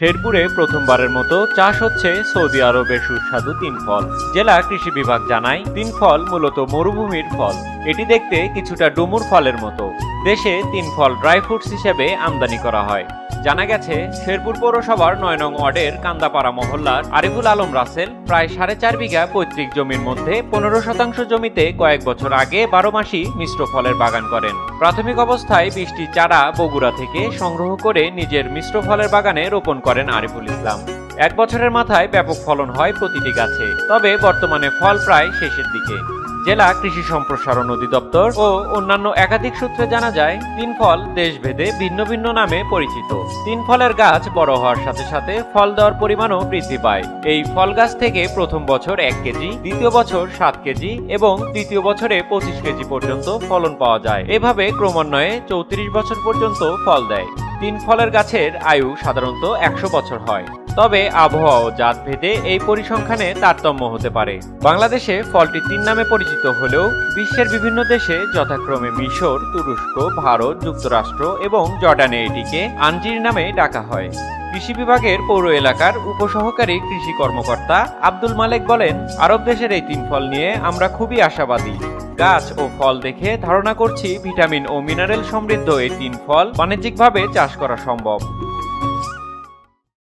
শেরপুরে প্রথমবারের মতো চাষ হচ্ছে সৌদি আরবের সুস্বাদু তিন ফল। জেলা কৃষি বিভাগ জানায়, তিন ফল মূলত মরুভূমির ফল। এটি দেখতে কিছুটা ডুমুর ফলের মতো। দেশে তিন ফল ড্রাই ফ্রুটস হিসেবে আমদানি করা হয়। জানা গেছে, শেরপুর পৌরসভার নয় নং ওয়ার্ডের কান্দাপাড়া মহল্লার আরিফুল আলম রাসেল প্রায় সাড়ে চার বিঘা পৈতৃক জমির মধ্যে পনেরো শতাংশ জমিতে কয়েক বছর আগে বারো মাসি মিশ্র ফলের বাগান করেন। প্রাথমিক অবস্থায় বৃষ্টি চারা বগুড়া থেকে সংগ্রহ করে নিজের মিশ্র ফলের বাগানে রোপণ করেন আরিফুল ইসলাম। এক বছরের মাথায় ব্যাপক ফলন হয় প্রতিটি গাছে, তবে বর্তমানে ফল প্রায় শেষের দিকে। জেলা কৃষি সম্প্রসারণ অধিদপ্তর ও অন্যান্য একাধিক সূত্রে জানা যায়, তিন ফল দেশভেদে ভিন্ন ভিন্ন নামে পরিচিত। তিন ফলের গাছ বড় হওয়ার সাথে সাথে ফল দেওয়ার পরিমাণও বৃদ্ধি পায়। এই ফল গাছ থেকে প্রথম বছর এক কেজি, দ্বিতীয় বছর সাত কেজি এবং তৃতীয় বছরে পঁচিশ কেজি পর্যন্ত ফলন পাওয়া যায়। এভাবে ক্রমান্বয়ে চৌত্রিশ বছর পর্যন্ত ফল দেয়। তিন ফলের গাছের আয়ু সাধারণত একশো বছর হয়। তবে আবহাওয়া ও জাত ভেদে এই পরিসংখ্যানে তারতম্য হতে পারে। বাংলাদেশে ফলটি তিন নামে পরিচিত হলেও বিশ্বের বিভিন্ন দেশে যথাক্রমে মিশর, তুরস্ক, ভারত, যুক্তরাষ্ট্র এবং জর্ডানে এটিকে আঞ্জির নামে ডাকা হয়। কৃষি বিভাগের পৌর এলাকার উপসহকারী কৃষি কর্মকর্তা আব্দুল মালেক বলেন, আরব দেশের এই তিন ফল নিয়ে আমরা খুবই আশাবাদী। গাছ ও ফল দেখে ধারণা করছি ভিটামিন ও মিনারেল সমৃদ্ধ এই তিন ফল বাণিজ্যিকভাবে চাষ করা সম্ভব।